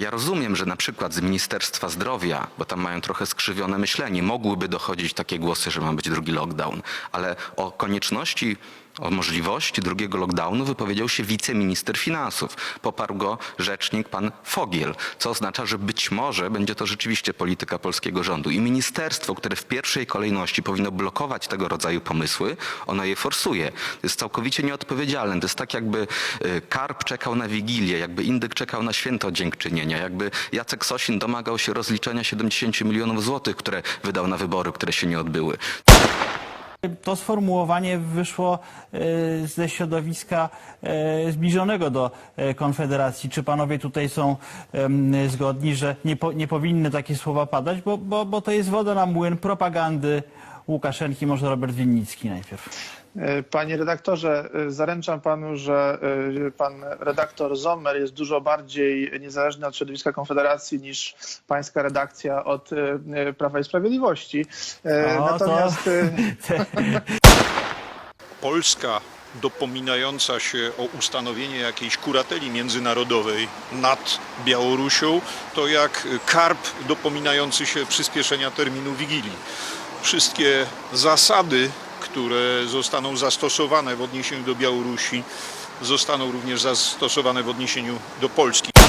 Ja rozumiem, że na przykład z Ministerstwa Zdrowia, bo tam mają trochę skrzywione myślenie, mogłyby dochodzić takie głosy, że ma być drugi lockdown, ale o konieczności, o możliwości drugiego lockdownu wypowiedział się wiceminister finansów. Poparł go rzecznik pan Fogiel, co oznacza, że być może będzie to rzeczywiście polityka polskiego rządu. I ministerstwo, które w pierwszej kolejności powinno blokować tego rodzaju pomysły, ono je forsuje. To jest całkowicie nieodpowiedzialne. To jest tak, jakby y, karp czekał na Wigilię, jakby indyk czekał na święto dziękczynienia, jakby Jacek Sosin domagał się rozliczenia 70 milionów złotych, które wydał na wybory, które się nie odbyły. To sformułowanie wyszło e, ze środowiska e, zbliżonego do e, Konfederacji. Czy panowie tutaj są zgodni, że nie, po, nie powinny takie słowa padać, bo, bo, bo to jest woda na młyn propagandy Łukaszenki, może Robert Winnicki najpierw. E, Panie redaktorze, e, zaręczam panu, że e, pan redaktor Sommer jest dużo bardziej niezależny od środowiska Konfederacji niż pańska redakcja od Prawa i Sprawiedliwości. O, to- Natomiast e, Polska dopominająca się o ustanowienie jakiejś kurateli międzynarodowej nad Białorusią, to jak karp dopominający się przyspieszenia terminu Wigilii. Wszystkie zasady, które zostaną zastosowane w odniesieniu do Białorusi, zostaną również zastosowane w odniesieniu do Polski.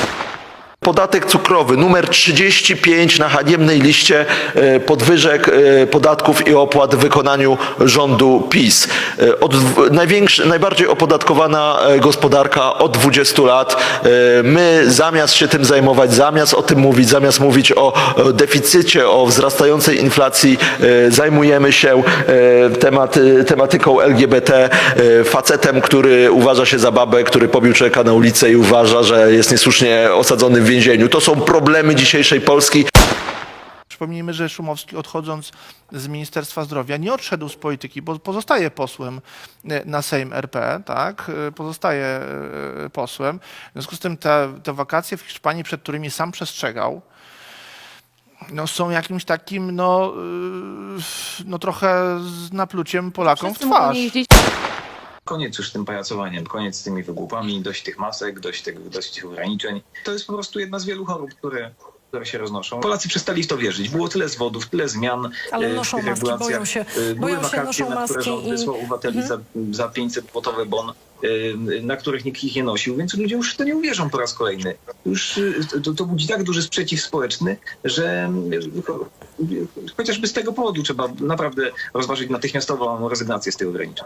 Podatek cukrowy numer 35 na haniebnej liście e, podwyżek e, podatków i opłat w wykonaniu rządu PiS. E, Od, najbardziej opodatkowana gospodarka od 20 lat. My zamiast się tym zajmować, zamiast o tym mówić, zamiast mówić o deficycie, o wzrastającej inflacji, zajmujemy się temat, tematyką LGBT, facetem, który uważa się za babę, który pobił człowieka na ulicy i uważa, że jest niesłusznie osadzony w więzieniu. To są problemy dzisiejszej Polski. Przypomnijmy, że Szumowski odchodząc z Ministerstwa Zdrowia nie odszedł z polityki, bo pozostaje posłem e, na Sejm RP, tak? E, Pozostaje e, posłem. W związku z tym te, te wakacje w Hiszpanii, przed którymi sam przestrzegał, no, są jakimś takim, no, no trochę z napluciem Polakom w twarz. Koniec już z tym pajacowaniem, koniec z tymi wygłupami, dość tych masek, dość, tego, dość tych ograniczeń. To jest po prostu jedna z wielu chorób, które, które się roznoszą. Polacy przestali w to wierzyć. Było tyle zwodów, tyle zmian Ale e, w noszą tych maski, regulacjach. boją się- E, Były boją się, wakacje, noszą na które rząd i- wysłał obywateli za, za 500 złotowy bon, e, na których nikt ich nie nosił, więc ludzie już w to nie uwierzą po raz kolejny. Już to, to budzi tak duży sprzeciw społeczny, że cho- chociażby z tego powodu trzeba naprawdę rozważyć natychmiastową rezygnację z tych ograniczeń.